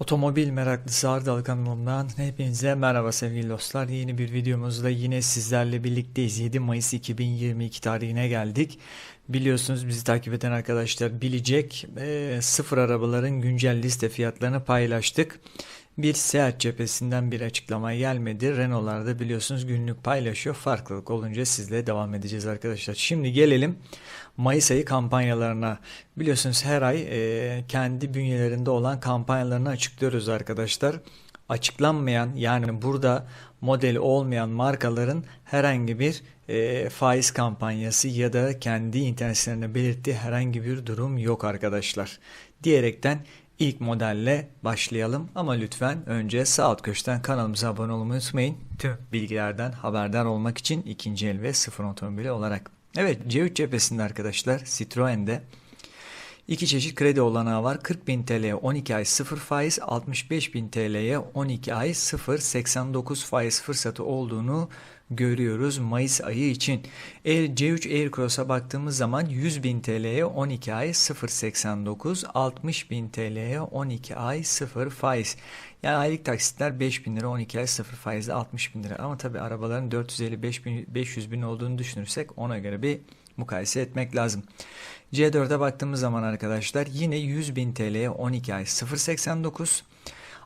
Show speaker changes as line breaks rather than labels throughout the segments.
Otomobil meraklısı Ardal kanalımdan hepinize merhaba sevgili dostlar. Yeni bir videomuzda yine sizlerle birlikteyiz. 7 Mayıs 2022 tarihine geldik. Biliyorsunuz bizi takip eden arkadaşlar bilecek e, sıfır arabaların güncel liste fiyatlarını paylaştık. Bir seyahat cephesinden bir açıklama gelmedi. Renault'lar da biliyorsunuz günlük paylaşıyor. Farklılık olunca sizle devam edeceğiz arkadaşlar. Şimdi gelelim Mayıs ayı kampanyalarına. Biliyorsunuz her ay e, kendi bünyelerinde olan kampanyalarını açıklıyoruz arkadaşlar. Açıklanmayan yani burada modeli olmayan markaların herhangi bir e, faiz kampanyası ya da kendi internet sitelerine belirttiği herhangi bir durum yok arkadaşlar. Diyerekten İlk modelle başlayalım ama lütfen önce sağ alt köşeden kanalımıza abone olmayı unutmayın. Tüm bilgilerden haberdar olmak için ikinci el ve sıfır otomobili olarak. Evet C3 cephesinde arkadaşlar Citroen'de iki çeşit kredi olanağı var. 40.000 TL'ye 12 ay 0 faiz, 65.000 TL'ye 12 ay 0 89 faiz fırsatı olduğunu görüyoruz Mayıs ayı için. Eğer C3 Aircross'a baktığımız zaman 100.000 TL'ye 12 ay 0.89, 60.000 TL'ye 12 ay 0 faiz. Yani aylık taksitler 5.000 lira 12 ay 0 faizle 60.000 lira. Ama tabi arabaların 450 bin, 500 bin olduğunu düşünürsek ona göre bir mukayese etmek lazım. C4'e baktığımız zaman arkadaşlar yine 100.000 TL'ye 12 ay 0.89,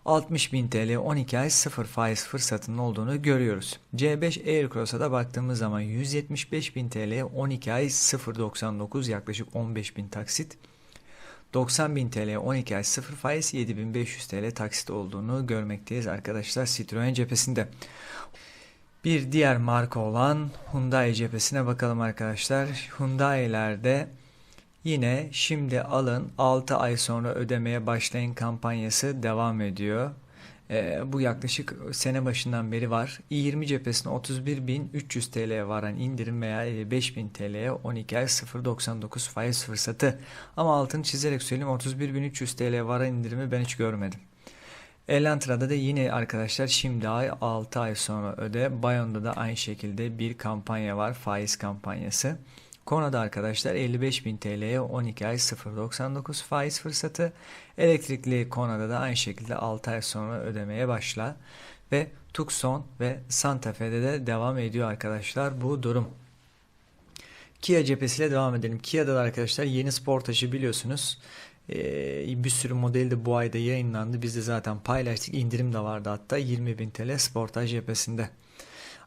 60.000 TL 12 ay 0 faiz fırsatının olduğunu görüyoruz. C5 Aircross'a da baktığımız zaman 175.000 TL 12 ay 0.99 yaklaşık 15.000 taksit. 90.000 TL 12 ay 0 faiz 7.500 TL taksit olduğunu görmekteyiz arkadaşlar Citroen cephesinde. Bir diğer marka olan Hyundai cephesine bakalım arkadaşlar. Hyundai'lerde Yine şimdi alın 6 ay sonra ödemeye başlayın kampanyası devam ediyor. Ee, bu yaklaşık sene başından beri var. i20 cephesine 31.300 TL'ye varan indirim veya 5.000 TL'ye 12 ay 0.99 faiz fırsatı. Ama altını çizerek söyleyeyim 31.300 TL'ye varan indirimi ben hiç görmedim. Elantra'da da yine arkadaşlar şimdi ay 6 ay sonra öde. Bayon'da da aynı şekilde bir kampanya var faiz kampanyası. Konada arkadaşlar 55.000 TL'ye 12 ay 0.99 faiz fırsatı. Elektrikli Konada da aynı şekilde 6 ay sonra ödemeye başla. Ve Tucson ve Santa Fe'de de devam ediyor arkadaşlar bu durum. Kia cephesiyle devam edelim. Kia'da da arkadaşlar yeni Sportage'ı biliyorsunuz. Ee, bir sürü modeli de bu ayda yayınlandı. Biz de zaten paylaştık. İndirim de vardı hatta 20.000 TL Sportage cephesinde.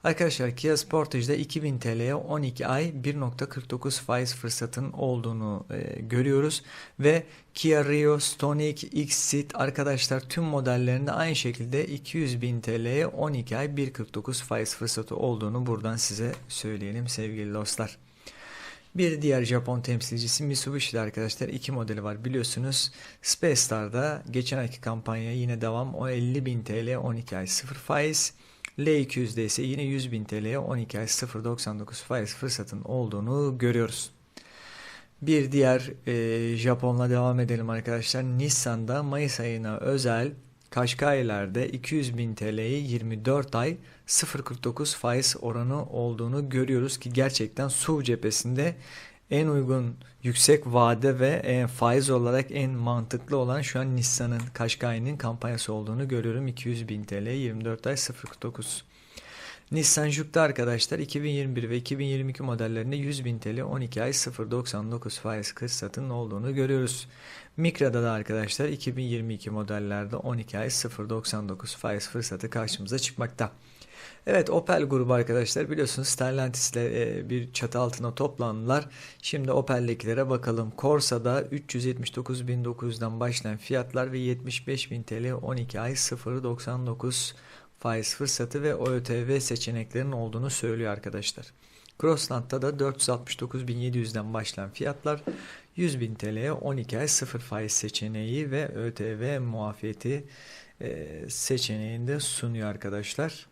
Arkadaşlar Kia Sportage'da 2000 TL'ye 12 ay 1.49 faiz fırsatının olduğunu e, görüyoruz. Ve Kia Rio, Stonic, X-Seat arkadaşlar tüm modellerinde aynı şekilde 200.000 TL'ye 12 ay 1.49 faiz fırsatı olduğunu buradan size söyleyelim sevgili dostlar. Bir diğer Japon temsilcisi Mitsubishi'de arkadaşlar iki modeli var biliyorsunuz. Space Star'da geçen ayki kampanya yine devam o 50.000 TL 12 ay 0 faiz. L200'de ise yine 100.000 TL'ye 12 ay 0.99 faiz fırsatın olduğunu görüyoruz. Bir diğer e, Japonla devam edelim arkadaşlar. Nissan'da Mayıs ayına özel Kaşkaylar'da 200.000 TL'yi 24 ay 0.49 faiz oranı olduğunu görüyoruz ki gerçekten SUV cephesinde en uygun yüksek vade ve e, faiz olarak en mantıklı olan şu an Nissan'ın Qashqai'nin kampanyası olduğunu görüyorum. 200 bin TL 24 ay 049. Nissan Juke'da arkadaşlar 2021 ve 2022 modellerinde 100 bin TL 12 ay 0.99 faiz satın olduğunu görüyoruz. Mikra'da da arkadaşlar 2022 modellerde 12 ay 0.99 faiz fırsatı karşımıza çıkmakta. Evet Opel grubu arkadaşlar biliyorsunuz Stellantis ile e, bir çatı altına toplandılar. Şimdi Opel'dekilere bakalım. Corsa'da 379.900'den başlayan fiyatlar ve 75.000 TL 12 ay 0.99 faiz fırsatı ve OÖTV seçeneklerinin olduğunu söylüyor arkadaşlar. Crossland'da da 469.700'den başlayan fiyatlar 100.000 TL'ye 12 ay 0 faiz seçeneği ve ÖTV muafiyeti seçeneğinde sunuyor arkadaşlar.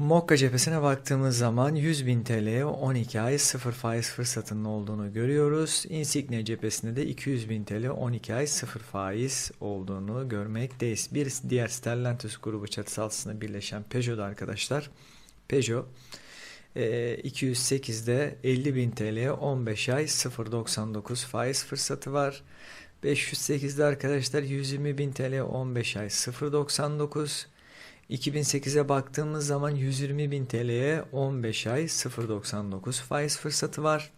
Mokka cephesine baktığımız zaman 100.000 TL'ye 12 ay 0 faiz fırsatının olduğunu görüyoruz. Insignia cephesinde de 200.000 TL 12 ay 0 faiz olduğunu görmekteyiz. Bir diğer Stellantis grubu çatısı altında birleşen Peugeot'da arkadaşlar. Peugeot 208'de 50.000 TL'ye 15 ay 0.99 faiz fırsatı var. 508'de arkadaşlar 120.000 TL 15 ay 0.99. 2008'e baktığımız zaman 120.000 TL'ye 15 ay 0.99 faiz fırsatı var.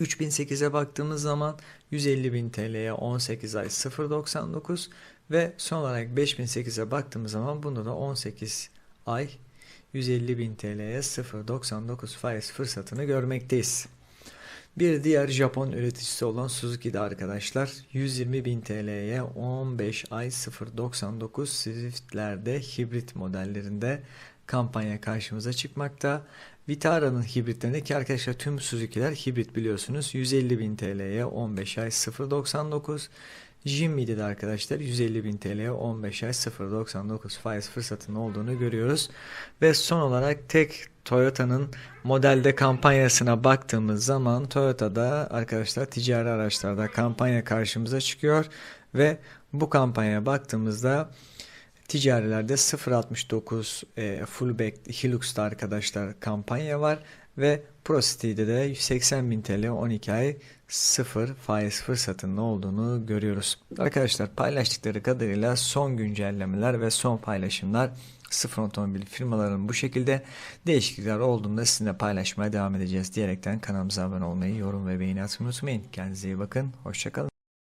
3008'e baktığımız zaman 150.000 TL'ye 18 ay 0.99 ve son olarak 5008'e baktığımız zaman bunda da 18 ay 150.000 TL'ye 0.99 faiz fırsatını görmekteyiz. Bir diğer Japon üreticisi olan Suzuki'de arkadaşlar 120.000 TL'ye 15 ay 0.99 Swift'lerde hibrit modellerinde kampanya karşımıza çıkmakta. Vitara'nın hibritlerindeki arkadaşlar tüm Suzuki'ler hibrit biliyorsunuz. 150.000 TL'ye 15 ay 0.99 Jimny'de de arkadaşlar 150.000 TL'ye 15 ay 0.99 faiz fırsatının olduğunu görüyoruz. Ve son olarak tek Toyota'nın modelde kampanyasına baktığımız zaman Toyota'da arkadaşlar ticari araçlarda kampanya karşımıza çıkıyor ve bu kampanyaya baktığımızda ticarilerde 0.69 e, fullback Hilux'ta arkadaşlar kampanya var ve ProCity'de de 180.000 TL 12 ay 0 faiz fırsatının olduğunu görüyoruz. Arkadaşlar paylaştıkları kadarıyla son güncellemeler ve son paylaşımlar sıfır otomobil firmaların bu şekilde değişiklikler olduğunda sizinle paylaşmaya devam edeceğiz diyerekten kanalımıza abone olmayı, yorum ve beğeni atmayı unutmayın. Kendinize iyi bakın. Hoşçakalın.